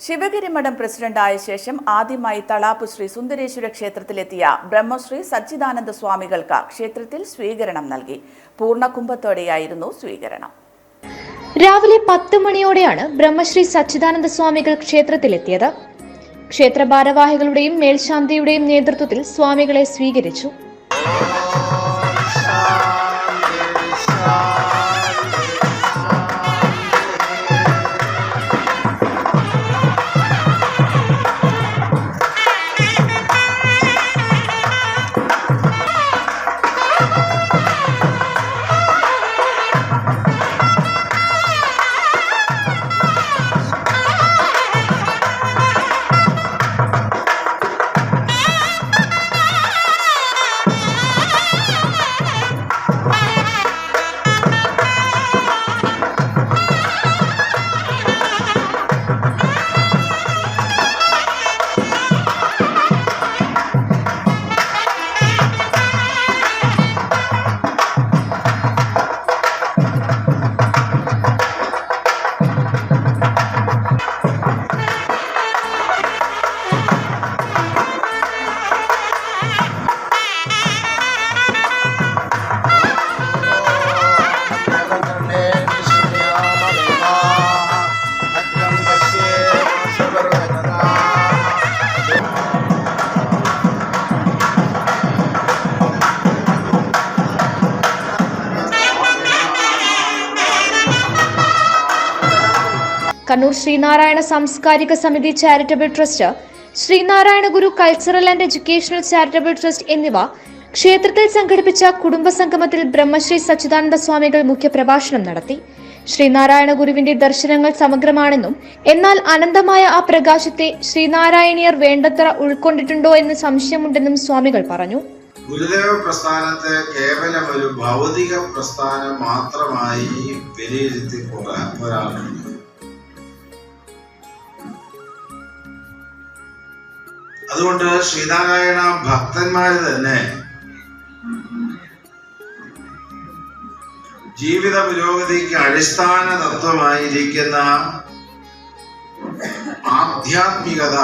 ശിവഗിരി മഠം പ്രസിഡന്റായ ശേഷം ആദ്യമായി തളാപ്പു ശ്രീ സുന്ദരേശ്വര ക്ഷേത്രത്തിലെത്തിയ ബ്രഹ്മശ്രീ സച്ചിദാനന്ദ സ്വാമികൾക്ക് ക്ഷേത്രത്തിൽ സ്വീകരണം നൽകി. പൂർണകുംഭത്തോടെയായിരുന്നു സ്വീകരണം. രാവിലെ പത്ത് മണിയോടെയാണ് ബ്രഹ്മശ്രീ സച്ചിദാനന്ദ സ്വാമികൾ ക്ഷേത്രത്തിലെത്തിയത്. ക്ഷേത്ര ഭാരവാഹികളുടെയും മേൽശാന്തിയുടെയും നേതൃത്വത്തിൽ സ്വാമികളെ സ്വീകരിച്ചു. കണ്ണൂർ ശ്രീനാരായണ സാംസ്കാരിക സമിതി charitable trust Sreenarayana Guru cultural and educational charitable trust എന്നിവ ക്ഷേത്രത്തിൽ സംഘടിപ്പിച്ച കുടുംബ സംഗമത്തിൽ ബ്രഹ്മശ്രീ സച്ചിദാനന്ദ സ്വാമികൾ മുഖ്യപ്രഭാഷണം നടത്തി. ശ്രീനാരായണ ഗുരുവിന്റെ ദർശനങ്ങൾ സമഗ്രമാണെന്നും എന്നാൽ അനന്തമായ ആ പ്രകാശത്തെ ശ്രീനാരായണീയർ വേണ്ടത്ര ഉൾക്കൊണ്ടിട്ടുണ്ടോ എന്ന് സംശയമുണ്ടെന്നും സ്വാമികൾ പറഞ്ഞു. ഗുരുദേവ പ്രസ്ഥാനത്തെ കേവലം ഒരു ഭൗതിക പ്രസ്ഥാനം മാത്രമായി വിലയിരുത്തി പോകാൻ അതുകൊണ്ട് ശ്രീനാരായണ ഭക്തന്മാര് തന്നെ ജീവിത പുരോഗതിക്ക് അടിസ്ഥാന തത്വമായിരിക്കുന്ന ആധ്യാത്മികത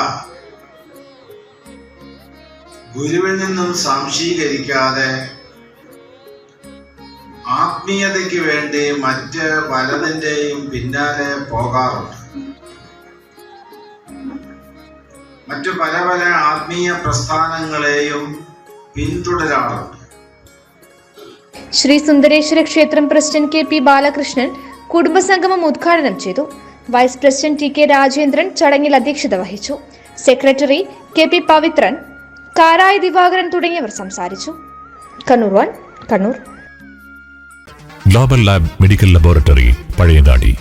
ഗുരുവിൽ നിന്നും സംശീകരിക്കാതെ ആത്മീയതയ്ക്ക് വേണ്ടി മറ്റ് പലതിന്റെയും പിന്നാലെ പോകാറുണ്ട്. മറ്റു പല പല ആത്മീയ പ്രസ്ഥാനങ്ങളെയും പിന്തുടരാറുണ്ട്. ശ്രീ സുന്ദരേശ്വര ക്ഷേത്രം പ്രസിഡന്റ് കെ പി ബാലകൃഷ്ണൻ കുടുംബസംഗമം ഉദ്ഘാടനം ചെയ്തു. Vice president T K Rajendran ചടങ്ങിൽ അധ്യക്ഷത വഹിച്ചു. Secretary K P Pavithran Karaya Divakaran തുടങ്ങിയവർ സംസാരിച്ചു. Kannur one Kannur. Global lab medical laboratory Pazhayangadi.